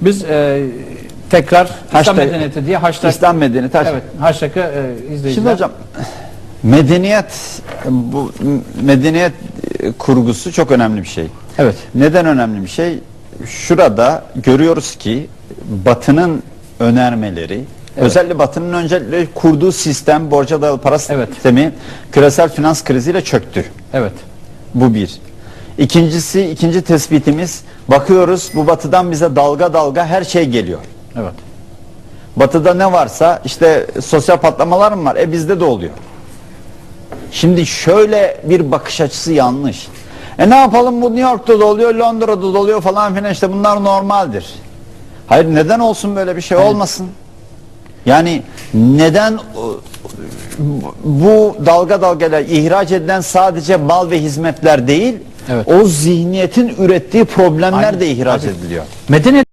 Biz e, tekrar İslam Hashtag- medeniyeti diye hashtag, İslam medeniyeti. evet, hashtag'ı e, izleyiciler. Şimdi hocam medeniyet bu medeniyet e, kurgusu çok önemli bir şey. Evet. Neden önemli bir şey? Şurada görüyoruz ki Batı'nın önermeleri özellikle Batı'nın öncelikle kurduğu sistem borca dayalı para Evet. sistemi küresel finans kriziyle çöktü. Evet. Bu bir. İkincisi, ikinci tespitimiz bakıyoruz bu batıdan bize dalga dalga her şey geliyor. Evet. Batıda ne varsa işte sosyal patlamalar mı var? E bizde de oluyor. Şimdi şöyle bir bakış açısı yanlış. E ne yapalım bu New York'ta da oluyor, Londra'da da oluyor falan filan işte bunlar normaldir. Hayır neden olsun böyle bir şey olmasın? Yani neden o- bu dalga dalgayla ihraç edilen sadece mal ve hizmetler değil, Evet. o zihniyetin ürettiği problemler Aynen. de ihraç Tabii. ediliyor. Medeniyet